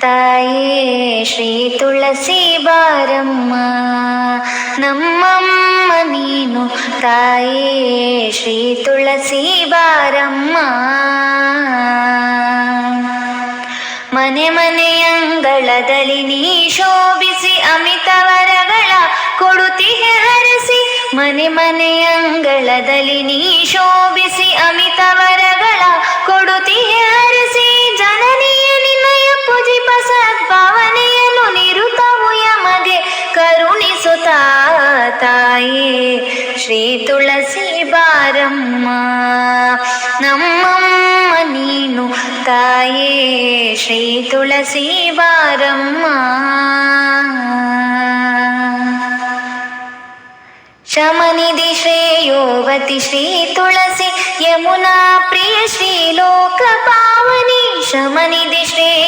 ತಾಯೇ, ಶ್ರೀ ತುಳಸಿ ಬಾರಮ್ಮ. ನಮ್ಮಮ್ಮ ನೀನು ತಾಯೇ, ಶ್ರೀ ತುಳಸಿ ಬಾರಮ್ಮ. ಮನೆ ಮನೆಯಂಗಳದಲ್ಲಿ ನೀ ಶೋಭಿಸಿ ಅಮಿತ ವರಗಳ ಕೊಡುತ್ತಿಗೆ ಹರಸಿ. ಮನೆ ಮನೆಯಂಗಳದಲ್ಲಿ ನೀ ಶೋಭಿಸಿ ಅಮಿತ ಕರುಣಿಸುತ್ತ ತಾಯೇ ಶ್ರೀ ತುಳಸಿ ಬಾರಮ್ಮ ನಮ್ಮಮ್ಮ ನೀನು ತಾಯೇ ಶ್ರೀ ತುಳಸಿ ಬಾರಮ್ಮ ಶಮನಿಧಿ ಶ್ರೇಯೋವತಿ ಶ್ರೀ ತುಳಸಿ ಯಮುನಾ ಪ್ರಿಯ ಶ್ರೀ ಲೋಕ ಪಾವನಿ ಶಮನಿಧಿ ಶ್ರೇಯ